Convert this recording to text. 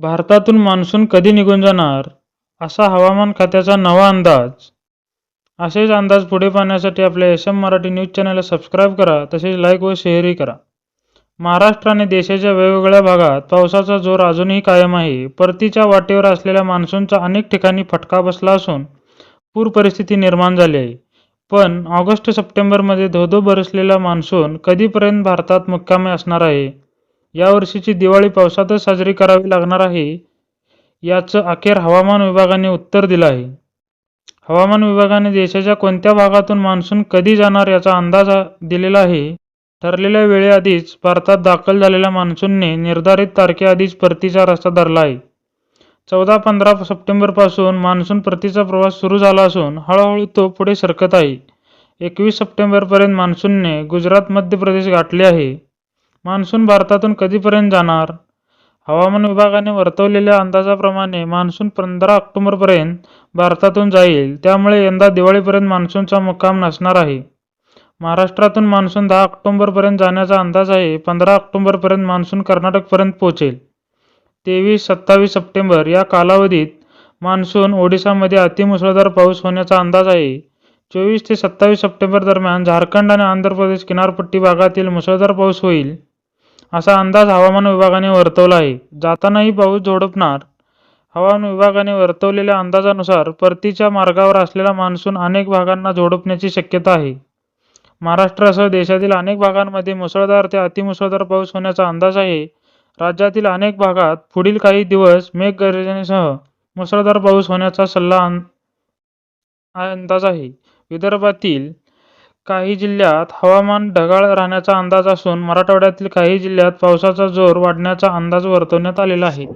भारतातून मान्सून कधी निघून जाणार? असा हवामान खात्याचा नवा अंदाज. असेच अंदाज पुढे पाहण्यासाठी आपल्या एस एम मराठी न्यूज चॅनलला सबस्क्राईब करा तसेच लाईक व शेअरही करा. महाराष्ट्र आणि देशाच्या वेगवेगळ्या भागात पावसाचा जोर अजूनही कायम आहे. परतीच्या वाटेवर असलेल्या मान्सूनचा अनेक ठिकाणी फटका बसला असून पूर परिस्थिती निर्माण झाली आहे. पण ऑगस्ट सप्टेंबरमध्ये धोधो बरसलेला मान्सून कधीपर्यंत भारतात मुक्कामी असणार आहे? यावर्षीची दिवाळी पावसातच साजरी करावी लागणार आहे याचं अखेर हवामान विभागाने उत्तर दिलं आहे. हवामान विभागाने देशाच्या कोणत्या भागातून मान्सून कधी जाणार याचा अंदाज दिलेला आहे. ठरलेल्या वेळेआधीच भारतात दाखल झालेल्या मान्सूनने निर्धारित तारखेआधीच परतीचा रस्ता धरला आहे. चौदा पंधरा सप्टेंबरपासून मान्सून परतीचा प्रवास सुरू झाला असून हळूहळू तो पुढे सरकत आहे. एकवीस सप्टेंबरपर्यंत मान्सूनने गुजरात मध्य प्रदेश गाठले आहे. मान्सून भारतातून कधीपर्यंत जाणार? हवामान विभागाने वर्तवलेल्या अंदाजाप्रमाणे मान्सून पंधरा ऑक्टोबरपर्यंत भारतातून जाईल. त्यामुळे यंदा दिवाळीपर्यंत मान्सूनचा मुक्काम नसणार आहे. महाराष्ट्रातून मान्सून दहा ऑक्टोबरपर्यंत जाण्याचा अंदाज आहे. पंधरा ऑक्टोबरपर्यंत मान्सून कर्नाटकपर्यंत पोहोचेल. तेवीस सत्तावीस सप्टेंबर या कालावधीत मान्सून ओडिशामध्ये अतिमुसळधार पाऊस होण्याचा अंदाज आहे. चोवीस ते सत्तावीस सप्टेंबर दरम्यान झारखंड आणि आंध्र प्रदेश किनारपट्टी भागातील मुसळधार पाऊस होईल. असा अंदाज हवामान विभागाने वर्तवला आहे. जातानाही पाऊस झोडपणार. हवामान विभागाने वर्तवलेल्या अंदाजानुसार परतीच्या मार्गावर असलेला मान्सून अनेक भागांना झोडपण्याची शक्यता आहे. महाराष्ट्रासह देशातील अनेक भागांमध्ये मुसळधार ते अतिमुसळधार पाऊस होण्याचा अंदाज आहे. राज्यातील अनेक भागात पुढील काही दिवस मेघगर्जनेसह मुसळधार पाऊस होण्याचा सल्ला अं- अंदाज आहे. विदर्भातील काही जिल्ह्यात हवामान ढगाळ राहण्याचा अंदाज असून मराठवाड्यातील काही जिल्ह्यात पावसाचा जोर वाढण्याचा अंदाज वर्तवण्यात आलेला आहे.